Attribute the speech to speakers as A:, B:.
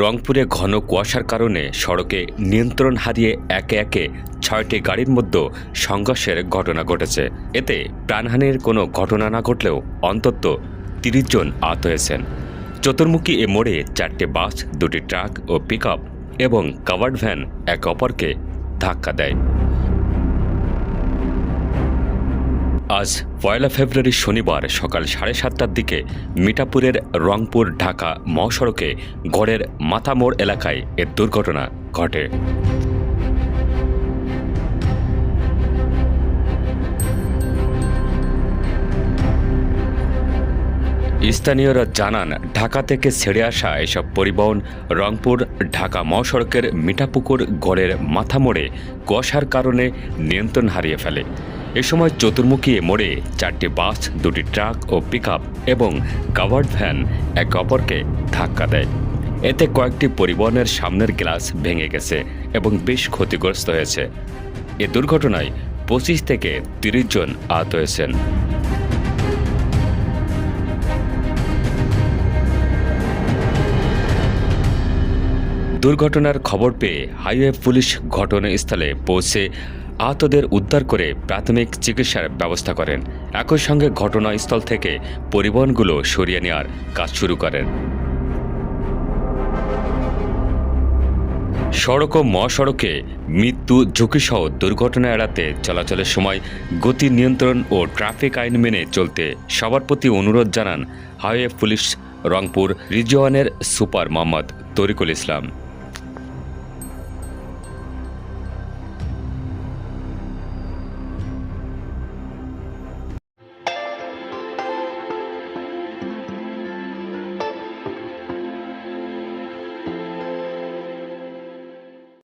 A: রংপুরে ঘন কুয়াশার কারণে সড়কে নিয়ন্ত্রণ হারিয়ে একে একে ছয়টি গাড়ির মধ্যে সংঘর্ষের ঘটনা ঘটেছে। এতে প্রাণহানির কোনো ঘটনা না ঘটলেও অন্তত তিরিশ জন আহত হয়েছেন। চতুর্মুখী এ মোড়ে চারটি বাস, দুটি ট্রাক ও পিক এবং কাভার্ড ভ্যান এক অপরকে ধাক্কা দেয়। আজ পয়লা ফেব্রুয়ারি শনিবার সকাল সাড়ে সাতটার দিকে মিঠাপুরের রংপুর ঢাকা মহাসড়কে গড়ের মাথামোড় এলাকায় এ দুর্ঘটনা ঘটে। স্থানীয়রা জানান, ঢাকা থেকে ছেড়ে আসা এসব পরিবহন রংপুর ঢাকা মহাসড়কের মিঠাপুকুর গড়ের মাথা মোড়ে কুয়াশার কারণে নিয়ন্ত্রণ হারিয়ে ফেলে। এ সময় চতুর্মুখী মোড়ে চারটি বাস, দুটি ট্রাক ও পিক এবং কাভার্ড ভ্যান একে অপরকে ধাক্কা দেয়। এতে কয়েকটি পরিবহনের সামনের গ্লাস ভেঙে গেছে এবং বেশ ক্ষতিগ্রস্ত হয়েছে। এ দুর্ঘটনায় পঁচিশ থেকে তিরিশ জন আহত হয়েছেন। দুর্ঘটনার খবর পেয়ে হাইওয়ে পুলিশ ঘটনাস্থলে পৌঁছে আহতদের উদ্ধার করে প্রাথমিক চিকিৎসার ব্যবস্থা করেন। একই সঙ্গে ঘটনাস্থল থেকে পরিবহনগুলো সরিয়ে নেওয়ার কাজ শুরু করেন। সড়ক ও মহাসড়কে মৃত্যু ঝুঁকিসহ দুর্ঘটনা এড়াতে চলাচলের সময় গতি নিয়ন্ত্রণ ও ট্রাফিক আইন মেনে চলতে সবার প্রতি অনুরোধ জানান হাইওয়ে পুলিশ রংপুর, রিজওয়ানের সুপার মোহাম্মদ তরিকুল ইসলাম।